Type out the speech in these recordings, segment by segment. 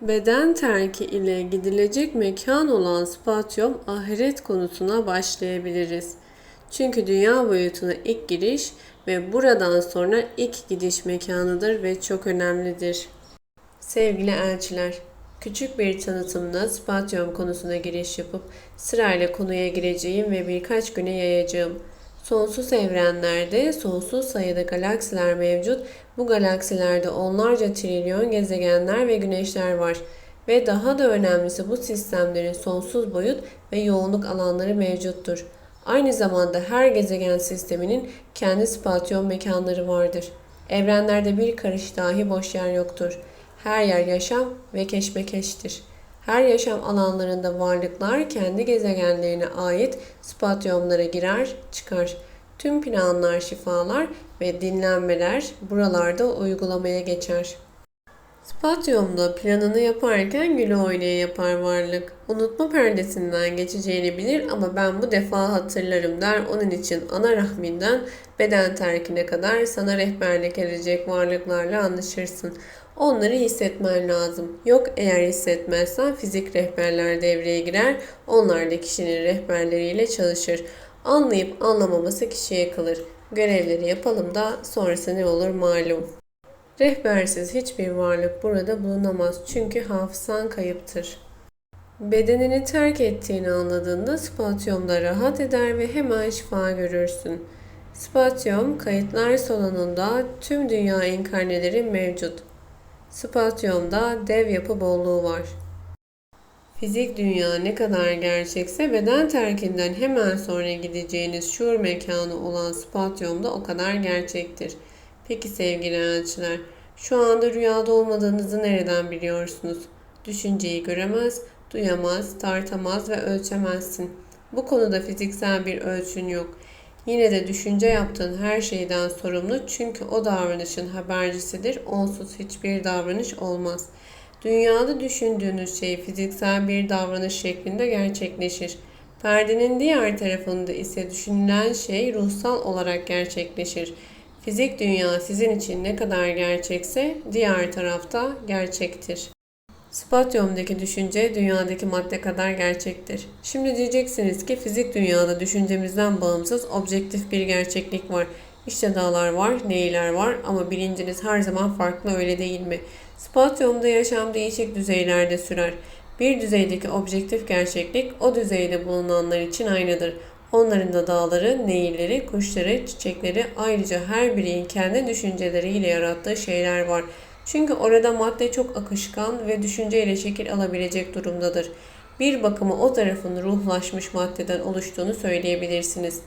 Beden terki ile gidilecek mekan olan spatyum ahiret konusuna başlayabiliriz. Çünkü dünya boyutuna ilk giriş ve buradan sonra ilk gidiş mekanıdır ve çok önemlidir. Sevgili elçiler, küçük bir tanıtımla spatyum konusuna giriş yapıp sırayla konuya gireceğim ve birkaç güne yayacağım. Sonsuz evrenlerde sonsuz sayıda galaksiler mevcut. Bu galaksilerde onlarca trilyon gezegenler ve güneşler var. Ve daha da önemlisi bu sistemlerin sonsuz boyut ve yoğunluk alanları mevcuttur. Aynı zamanda her gezegen sisteminin kendi spatyon mekanları vardır. Evrenlerde bir karış dahi boş yer yoktur. Her yer yaşam ve keşmekeştir. Her yaşam alanlarında varlıklar kendi gezegenlerine ait spatyomlara girer, çıkar. Tüm planlar, şifalar ve dinlenmeler buralarda uygulamaya geçer. Spatyumda planını yaparken güle oynaya yapar varlık. Unutma perdesinden geçeceğini bilir ama ben bu defa hatırlarım der. Onun için ana rahminden beden terkine kadar sana rehberlik edecek varlıklarla anlaşırsın. Onları hissetmen lazım. Yok eğer hissetmezsen fizik rehberler devreye girer. Onlar da kişinin rehberleriyle çalışır. Anlayıp anlamaması kişiye kalır. Görevleri yapalım da sonrası ne olur malum. Rehbersiz hiçbir varlık burada bulunamaz çünkü hafızan kayıptır. Bedenini terk ettiğini anladığında spatyumda rahat eder ve hemen şifa görürsün. Spatyum kayıtlar salonunda tüm dünya inkarneleri mevcut. Spatyumda dev yapı bolluğu var. Fizik dünya ne kadar gerçekse beden terkinden hemen sonra gideceğiniz şuur mekanı olan spatyumda o kadar gerçektir. Peki sevgili elçiler, şu anda rüyada olmadığınızı nereden biliyorsunuz? Düşünceyi göremez, duyamaz, tartamaz ve ölçemezsin. Bu konuda fiziksel bir ölçün yok. Yine de düşünce yaptığın her şeyden sorumlu çünkü o davranışın habercisidir. Onsuz hiçbir davranış olmaz. Dünyada düşündüğünüz şey fiziksel bir davranış şeklinde gerçekleşir. Perdenin diğer tarafında ise düşünülen şey ruhsal olarak gerçekleşir. Fizik dünya sizin için ne kadar gerçekse diğer tarafta gerçektir. Spatyumdaki düşünce dünyadaki madde kadar gerçektir. Şimdi diyeceksiniz ki fizik dünyada düşüncemizden bağımsız objektif bir gerçeklik var. İşte dağlar var, neyler var ama bilinciniz her zaman farklı öyle değil mi? Spatyumda yaşam değişik düzeylerde sürer. Bir düzeydeki objektif gerçeklik o düzeyde bulunanlar için aynıdır. Onların da dağları, nehirleri, kuşları, çiçekleri ayrıca her birinin kendi düşünceleriyle yarattığı şeyler var. Çünkü orada madde çok akışkan ve düşünceyle şekil alabilecek durumdadır. Bir bakıma o tarafın ruhlaşmış maddeden oluştuğunu söyleyebilirsiniz.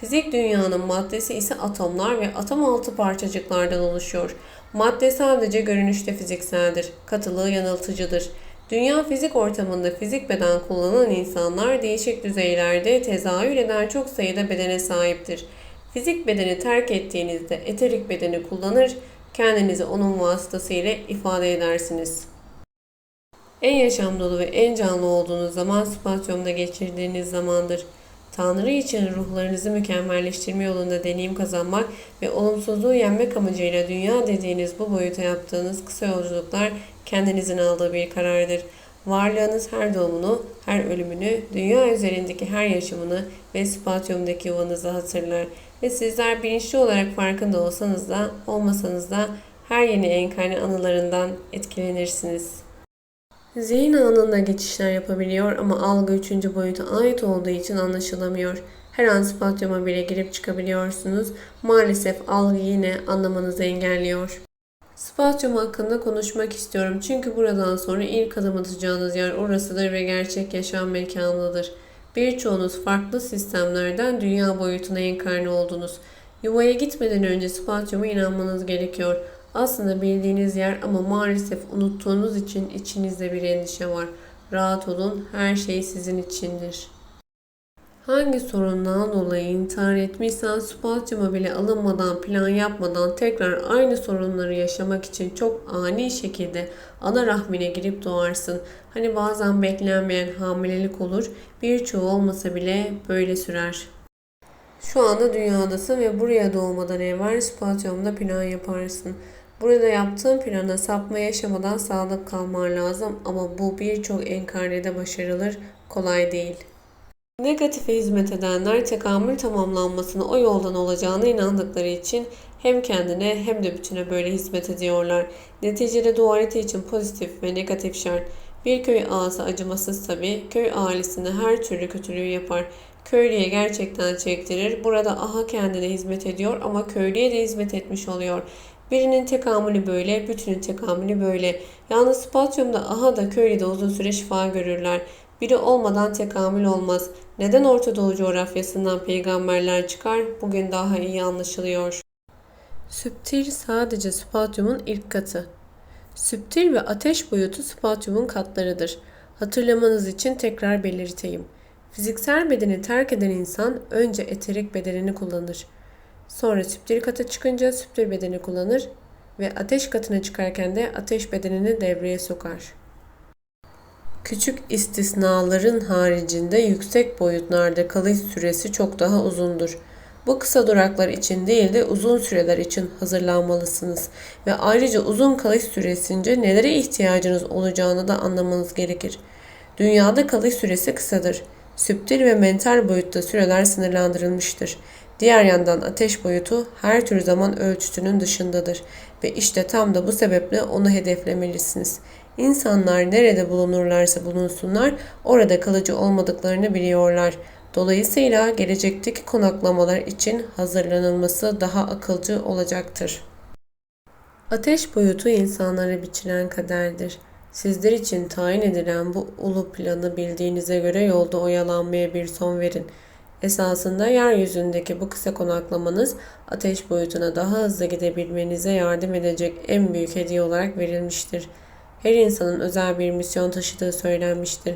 Fizik dünyanın maddesi ise atomlar ve atom altı parçacıklardan oluşuyor. Madde sadece görünüşte fizikseldir, katılığı yanıltıcıdır. Dünya fizik ortamında fizik beden kullanan insanlar değişik düzeylerde tezahür eden çok sayıda bedene sahiptir. Fizik bedeni terk ettiğinizde eterik bedeni kullanır, kendinizi onun vasıtasıyla ifade edersiniz. En yaşam dolu ve en canlı olduğunuz zaman spatyumda geçirdiğiniz zamandır. Tanrı için ruhlarınızı mükemmelleştirme yolunda deneyim kazanmak ve olumsuzluğu yenmek amacıyla dünya dediğiniz bu boyuta yaptığınız kısa yolculuklar kendinizin aldığı bir karardır. Varlığınız her doğumunu, her ölümünü, dünya üzerindeki her yaşamını ve spatyumdaki yuvanızı hatırlar. Ve sizler bilinçli olarak farkında olsanız da olmasanız da her yeni enkarne anılarından etkilenirsiniz. Zihin anında geçişler yapabiliyor ama algı üçüncü boyuta ait olduğu için anlaşılamıyor. Her an spatyuma bile girip çıkabiliyorsunuz. Maalesef algı yine anlamanızı engelliyor. Spatyum hakkında konuşmak istiyorum çünkü buradan sonra ilk adım atacağınız yer orasıdır ve gerçek yaşam mekanıdır. Birçoğunuz farklı sistemlerden dünya boyutuna enkarne oldunuz. Yuvaya gitmeden önce spatyuma inanmanız gerekiyor. Aslında bildiğiniz yer ama maalesef unuttuğunuz için içinizde bir endişe var. Rahat olun, her şey sizin içindir. Hangi sorundan dolayı intihar etmişsen spatyuma bile alınmadan, plan yapmadan tekrar aynı sorunları yaşamak için çok ani şekilde ana rahmine girip doğarsın. Hani bazen beklenmeyen hamilelik olur, birçoğu olmasa bile böyle sürer. Şu anda dünyadasın ve buraya doğmadan evvel spatyumda plan yaparsın. Burada yaptığın plana sapma yaşamadan sağlık kalman lazım ama bu birçok enkarnede başarılır, kolay değil. Negatife hizmet edenler tekamül tamamlanmasını o yoldan olacağına inandıkları için hem kendine hem de bütüne böyle hizmet ediyorlar. Neticede dualite için pozitif ve negatif şart. Bir köy ağası acımasız tabi, köy ailesine her türlü kötülüğü yapar. Köylüye gerçekten çektirir. Burada aha kendine hizmet ediyor ama köylüye de hizmet etmiş oluyor. Birinin tekamülü böyle, bütünün tekamülü böyle. Yalnız spatyumda aha da köylüde uzun süre şifa görürler. Biri olmadan tekamül olmaz. Neden Orta Doğu coğrafyasından peygamberler çıkar? Bugün daha iyi anlaşılıyor. Süptil sadece spatyumun ilk katı. Süptil ve ateş boyutu spatyumun katlarıdır. Hatırlamanız için tekrar belirteyim. Fiziksel bedeni terk eden insan önce eterik bedenini kullanır. Sonra süptil kata çıkınca süptil bedeni kullanır ve ateş katına çıkarken de ateş bedenini devreye sokar. Küçük istisnaların haricinde yüksek boyutlarda kalış süresi çok daha uzundur. Bu kısa duraklar için değil de uzun süreler için hazırlanmalısınız ve ayrıca uzun kalış süresince nelere ihtiyacınız olacağını da anlamanız gerekir. Dünyada kalış süresi kısadır. Süptil ve mental boyutta süreler sınırlandırılmıştır. Diğer yandan ateş boyutu her tür zaman ölçütünün dışındadır ve işte tam da bu sebeple onu hedeflemelisiniz. İnsanlar nerede bulunurlarsa bulunsunlar orada kalıcı olmadıklarını biliyorlar. Dolayısıyla gelecekteki konaklamalar için hazırlanılması daha akılcı olacaktır. Ateş boyutu insanlara biçilen kaderdir. Sizler için tayin edilen bu ulu planı bildiğinize göre yolda oyalanmaya bir son verin. Esasında yeryüzündeki bu kısa konaklamanız ateş boyutuna daha hızlı gidebilmenize yardım edecek en büyük hediye olarak verilmiştir. Her insanın özel bir misyon taşıdığı söylenmiştir.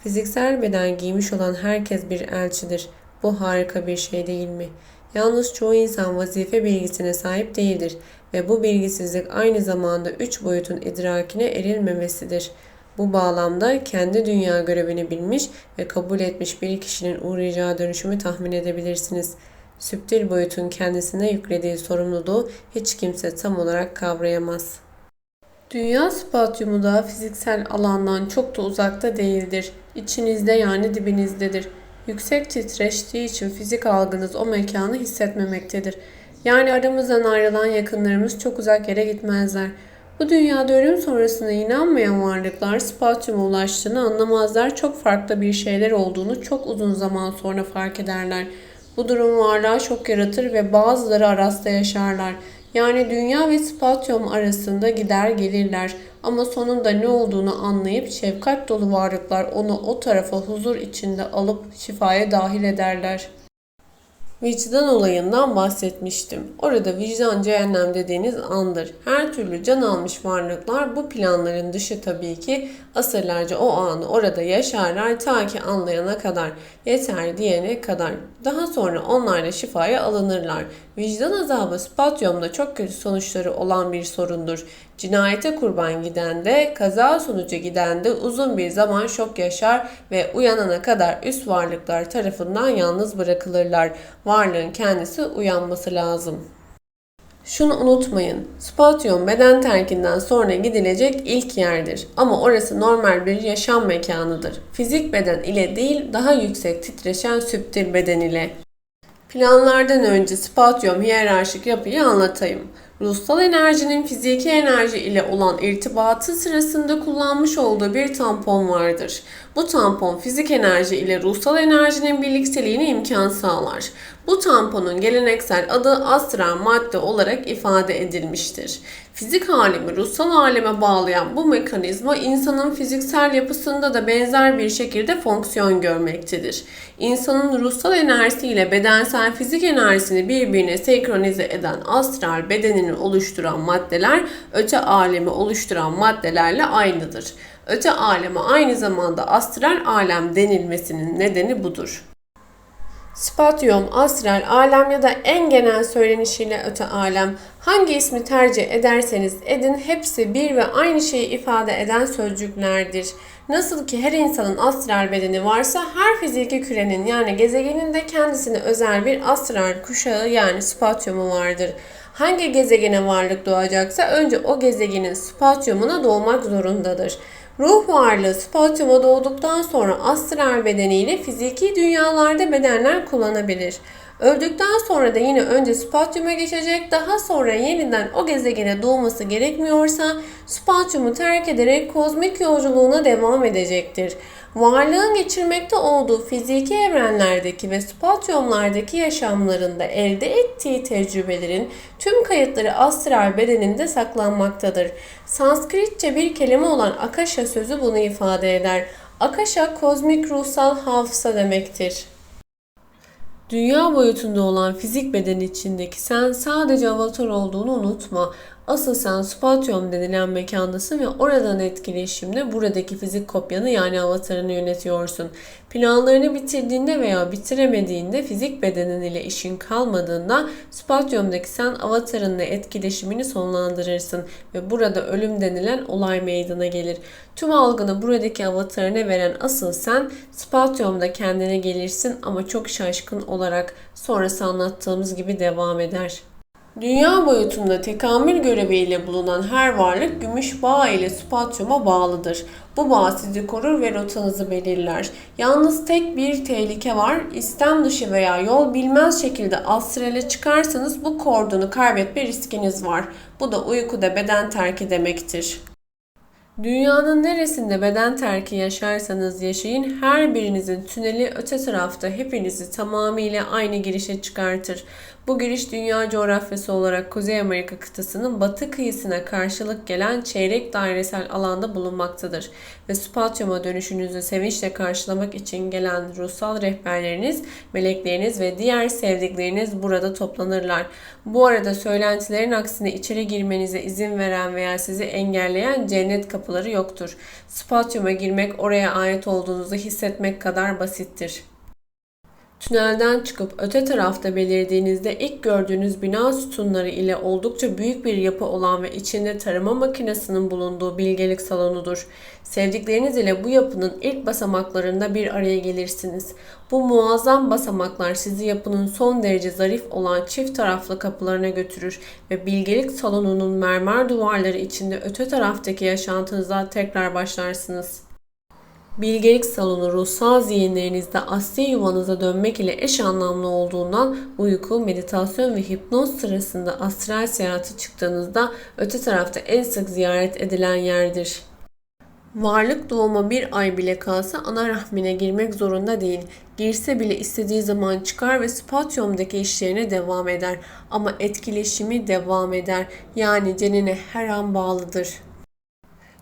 Fiziksel beden giymiş olan herkes bir elçidir. Bu harika bir şey değil mi? Yalnız çoğu insan vazife bilgisine sahip değildir ve bu bilgisizlik aynı zamanda üç boyutun idrakine erilmemesidir. Bu bağlamda kendi dünya görevini bilmiş ve kabul etmiş bir kişinin uğrayacağı dönüşümü tahmin edebilirsiniz. Süptil boyutun kendisine yüklediği sorumluluğu hiç kimse tam olarak kavrayamaz. Dünya spatyumu da fiziksel alandan çok da uzakta değildir. İçinizde yani dibinizdedir. Yüksek titreştiği için fizik algınız o mekanı hissetmemektedir. Yani aramızdan ayrılan yakınlarımız çok uzak yere gitmezler. Bu dünyada ölüm sonrasına inanmayan varlıklar spatyuma ulaştığını anlamazlar. Çok farklı bir şeyler olduğunu çok uzun zaman sonra fark ederler. Bu durum varlığa şok yaratır ve bazıları arasta yaşarlar. Yani dünya ve spatyum arasında gider gelirler. Ama sonunda ne olduğunu anlayıp şefkat dolu varlıklar onu o tarafa huzur içinde alıp şifaya dahil ederler. Vicdan olayından bahsetmiştim. Orada vicdan cehennem dediğiniz andır. Her türlü can almış varlıklar bu planların dışı tabii ki asırlarca o anı orada yaşarlar ta ki anlayana kadar, yeter diyene kadar. Daha sonra onlar da şifaya alınırlar. Vicdan azabı spatyumda çok kötü sonuçları olan bir sorundur. Cinayete kurban giden de, kaza sonucu giden de uzun bir zaman şok yaşar ve uyanana kadar üst varlıklar tarafından yalnız bırakılırlar. Varlığın kendisi uyanması lazım. Şunu unutmayın. Spatyum beden terkinden sonra gidilecek ilk yerdir. Ama orası normal bir yaşam mekanıdır. Fizik beden ile değil daha yüksek titreşen süptil beden ile. Planlardan önce spatyum hiyerarşik yapıyı anlatayım. Ruhsal enerjinin fiziki enerji ile olan irtibatı sırasında kullanmış olduğu bir tampon vardır. Bu tampon fizik enerji ile ruhsal enerjinin birlikteliğine imkan sağlar. Bu tamponun geleneksel adı astral madde olarak ifade edilmiştir. Fizik alemi ruhsal aleme bağlayan bu mekanizma insanın fiziksel yapısında da benzer bir şekilde fonksiyon görmektedir. İnsanın ruhsal enerjisi ile bedensel fizik enerjisini birbirine senkronize eden astral bedenini oluşturan maddeler öte alemi oluşturan maddelerle aynıdır. Öte aleme aynı zamanda astral alem denilmesinin nedeni budur. Spatyum, astral, alem ya da en genel söylenişiyle öte alem hangi ismi tercih ederseniz edin hepsi bir ve aynı şeyi ifade eden sözcüklerdir. Nasıl ki her insanın astral bedeni varsa her fiziki kürenin yani gezegenin de kendisine özel bir astral kuşağı yani spatyumu vardır. Hangi gezegene varlık doğacaksa önce o gezegenin spatyumuna doğmak zorundadır. Ruh varlığı spatyuma doğduktan sonra astral bedeniyle fiziki dünyalarda bedenler kullanabilir. Öldükten sonra da yine önce spatyuma geçecek, daha sonra yeniden o gezegene doğması gerekmiyorsa spatyumu terk ederek kozmik yolculuğuna devam edecektir. Varlığın geçirmekte olduğu fiziki evrenlerdeki ve spatyumlardaki yaşamlarında elde ettiği tecrübelerin tüm kayıtları astral bedeninde saklanmaktadır. Sanskritçe bir kelime olan akasha sözü bunu ifade eder. Akasha kozmik ruhsal hafıza demektir. Dünya boyutunda olan fizik beden içindeki sen sadece avatar olduğunu unutma. Asıl sen spatyum denilen mekandasın ve oradan etkileşimle buradaki fizik kopyanı yani avatarını yönetiyorsun. Planlarını bitirdiğinde veya bitiremediğinde fizik bedenin ile işin kalmadığında spatyumdaki sen avatarınla etkileşimini sonlandırırsın ve burada ölüm denilen olay meydana gelir. Tüm algını buradaki avatarına veren asıl sen spatyumda kendine gelirsin ama çok şaşkın olarak sonrası anlattığımız gibi devam eder. Dünya boyutunda tekamül göreviyle bulunan her varlık gümüş bağ ile spatyuma bağlıdır. Bu bağ sizi korur ve rotanızı belirler. Yalnız tek bir tehlike var. İstem dışı veya yol bilmez şekilde astrale çıkarsanız bu kordonu kaybetme riskiniz var. Bu da uykuda beden terki demektir. Dünyanın neresinde beden terki yaşarsanız yaşayın her birinizin tüneli öte tarafta hepinizi tamamıyla aynı girişe çıkartır. Bu giriş dünya coğrafyası olarak Kuzey Amerika kıtasının batı kıyısına karşılık gelen çeyrek dairesel alanda bulunmaktadır. Ve spatyuma dönüşünüzü sevinçle karşılamak için gelen ruhsal rehberleriniz, melekleriniz ve diğer sevdikleriniz burada toplanırlar. Bu arada söylentilerin aksine içeri girmenize izin veren veya sizi engelleyen cennet kapıları yoktur. Spatyuma girmek oraya ait olduğunuzu hissetmek kadar basittir. Tünelden çıkıp öte tarafta belirdiğinizde ilk gördüğünüz bina sütunları ile oldukça büyük bir yapı olan ve içinde tarama makinesinin bulunduğu bilgelik salonudur. Sevdikleriniz ile bu yapının ilk basamaklarında bir araya gelirsiniz. Bu muazzam basamaklar sizi yapının son derece zarif olan çift taraflı kapılarına götürür ve bilgelik salonunun mermer duvarları içinde öte taraftaki yaşantınıza tekrar başlarsınız. Bilgelik salonu ruhsal zihinlerinizde asli yuvanıza dönmek ile eş anlamlı olduğundan uyku, meditasyon ve hipnoz sırasında astral seyahati çıktığınızda öte tarafta en sık ziyaret edilen yerdir. Varlık doğuma bir ay bile kalsa ana rahmine girmek zorunda değil. Girse bile istediği zaman çıkar ve spatyumdaki işlerine devam eder. Ama etkileşimi devam eder. Yani cenine her an bağlıdır.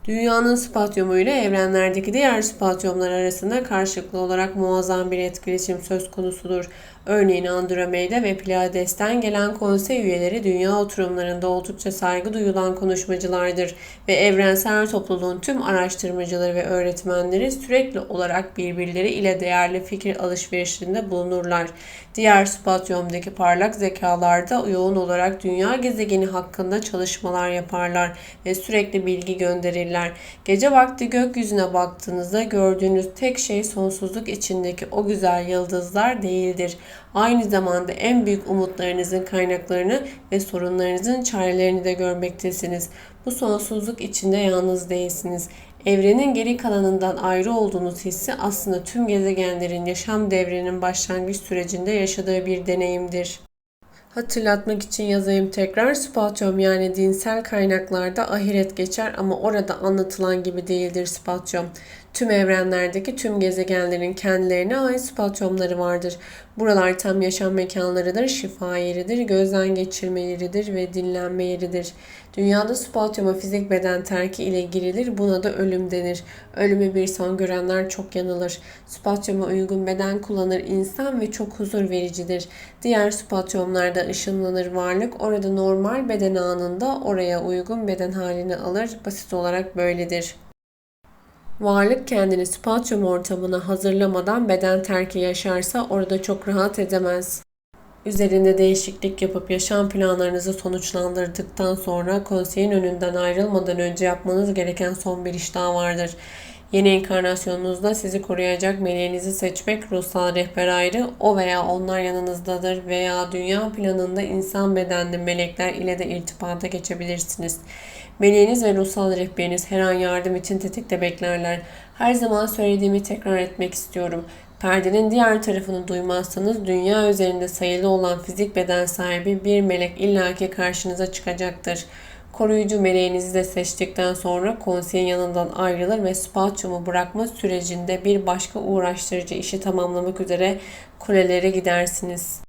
Dünyanın spatyumu ile evrenlerdeki diğer spatyumlar arasında karşılıklı olarak muazzam bir etkileşim söz konusudur. Örneğin Andromeda ve Pleiades'ten gelen konsey üyeleri dünya oturumlarında oldukça saygı duyulan konuşmacılardır ve evrensel topluluğun tüm araştırmacıları ve öğretmenleri sürekli olarak birbirleri ile değerli fikir alışverişinde bulunurlar. Diğer spatyumdaki parlak zekalar da yoğun olarak dünya gezegeni hakkında çalışmalar yaparlar ve sürekli bilgi gönderirler. Gece vakti gökyüzüne baktığınızda gördüğünüz tek şey sonsuzluk içindeki o güzel yıldızlar değildir. Aynı zamanda en büyük umutlarınızın kaynaklarını ve sorunlarınızın çarelerini de görmektesiniz. Bu sonsuzluk içinde yalnız değilsiniz. Evrenin geri kalanından ayrı olduğunuz hissi aslında tüm gezegenlerin yaşam devrinin başlangıç sürecinde yaşadığı bir deneyimdir. Hatırlatmak için yazayım tekrar. Spatyum yani dinsel kaynaklarda ahiret geçer ama orada anlatılan gibi değildir spatyum. Tüm evrenlerdeki tüm gezegenlerin kendilerine ait spatyumları vardır. Buralar tam yaşam mekanlarıdır, şifa yeridir, gözden geçirme yeridir ve dinlenme yeridir. Dünyada spatyuma fizik beden terki ile girilir, buna da ölüm denir. Ölümü bir son görenler çok yanılır. Spatyuma uygun beden kullanır insan ve çok huzur vericidir. Diğer spatyumlarda ışınlanır varlık, orada normal beden anında oraya uygun beden halini alır. Basit olarak böyledir. Varlık kendini spatyum ortamına hazırlamadan beden terki yaşarsa orada çok rahat edemez. Üzerinde değişiklik yapıp yaşam planlarınızı sonuçlandırdıktan sonra konseyin önünden ayrılmadan önce yapmanız gereken son bir iş daha vardır. Yeni enkarnasyonunuzda sizi koruyacak meleğinizi seçmek ruhsal rehber ayrı. O veya onlar yanınızdadır veya dünya planında insan bedenli melekler ile de irtibata geçebilirsiniz. Meleğiniz ve ruhsal rehberiniz her an yardım için tetikte beklerler. Her zaman söylediğimi tekrar etmek istiyorum. Perdenin diğer tarafını duymazsanız dünya üzerinde sayılı olan fizik beden sahibi bir melek illaki karşınıza çıkacaktır. Koruyucu meleğinizi de seçtikten sonra konseyin yanından ayrılır ve spatyumu bırakma sürecinde bir başka uğraştırıcı işi tamamlamak üzere kulelere gidersiniz.